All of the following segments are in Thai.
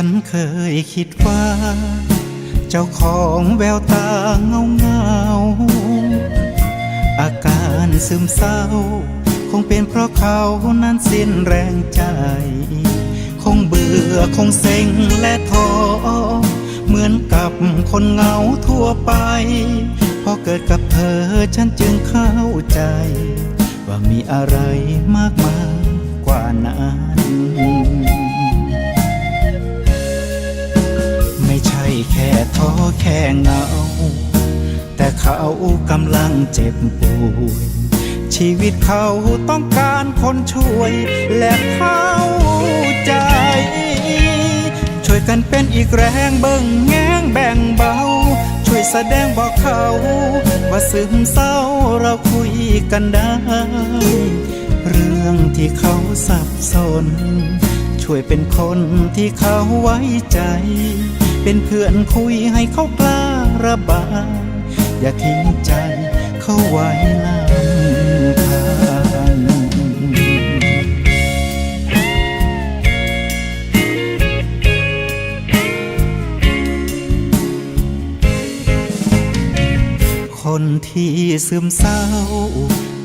ฉันเคยคิดว่า เจ้าของแววตาเงาเงา อาการซึมเศร้า คงเป็นเพราะเขานั้นสิ้นแรงใจ คงเบื่อคงเซ็งและท้อเหมือนกับคนเงาทั่วไป พอเกิดกับเธอฉันจึงเข้าใจ ว่ามีอะไรมากมาย แค่เงา แต่เขากำลังเจ็บป่วย ชีวิตเขาต้องการคนช่วย และเข้าใจ ช่วยกันเป็นอีกแรงเบิ่งแง้งแบ่งเบา ช่วยแสดงบอกเขา ว่าซึมเศร้าเราคุยกันได้ เรื่องที่เขาสับสน ช่วยเป็นคนที่เขาไว้ใจ เป็นเพื่อนคุยให้เขากล้าระบาย อย่าทิ้งใจเขาไว้ลำพังคนที่ซึมเศร้า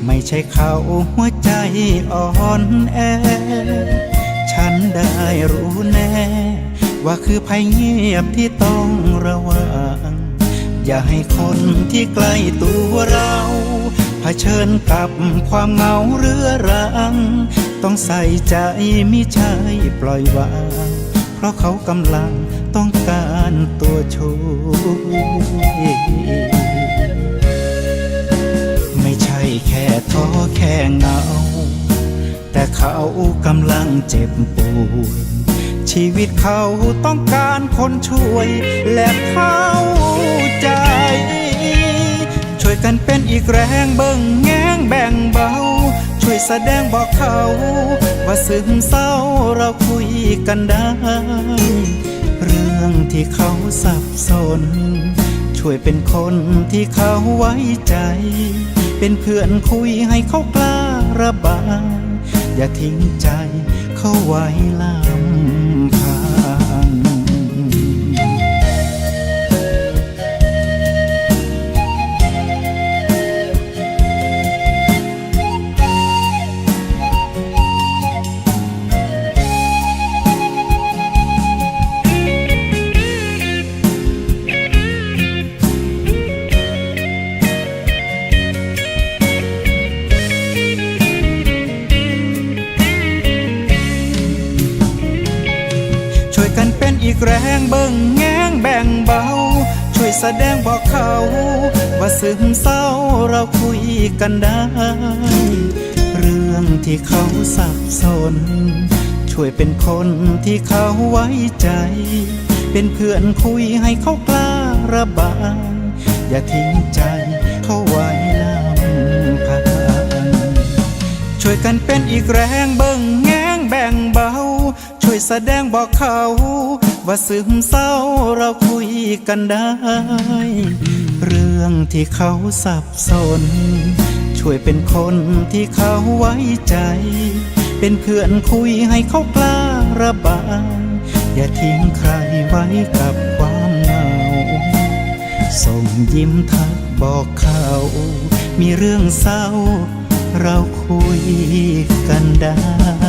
ไม่ใช่เขาหัวใจอ่อนแอ ฉันได้รู้แน่ ว่าคือภัยเงียบที่ต้องระวัง อย่าให้คนที่ใกล้ตัวเราเผชิญกับความเหงาเรื้อรัง ต้องใส่ใจมิใช่ปล่อยวาง เพราะเขากำลังต้องการตัวช่วยไม่ใช่แค่ท้อแค่เหงา แต่เขากำลังเจ็บปวย ชีวิตเขาต้องการคนช่วย และเข้าใจ ช่วยกันเป็นอีกแรงเบิ่งแง้งแบ่งเบา ช่วยแสดงบอกเขา ว่าซึมเศร้าเราคุยกันได้ เรื่องที่เขาสับสน ช่วยเป็นคนที่เขาไว้ใจ เป็นเพื่อนคุยให้เขากล้าระบาย อย่าทิ้งใจเขาไว้ลำพั ง กันเป็นอีกแรงเบิ่งแง้งแบ่งเบา ช่วยแสดงบอกเขา ว่าซึมเศร้าเราคุยกันได้ เรื่องที่เขาสับสน ช่วยเป็นคนที่เขาไว้ใจ เป็นเพื่อนคุยให้เขากล้าระบาย อย่าทิ้งใจเขาไว้ลำพังช่วยกันเป็นอีกแรงเบิ่ง วยแสดงบอกเขา ว่าซึมเศร้าเราคุยกันได้ เรื่องที่เขาสับสน ช่วยเป็นคนที่เขาไว้ใจ เป็นเพื่อนคุยให้เขากล้าระบาย อย่าทิ้งใครไว้กับความเหงา ส่งยิ้มทักบอกเขา มีเรื่องเศร้า เราคุยกันได้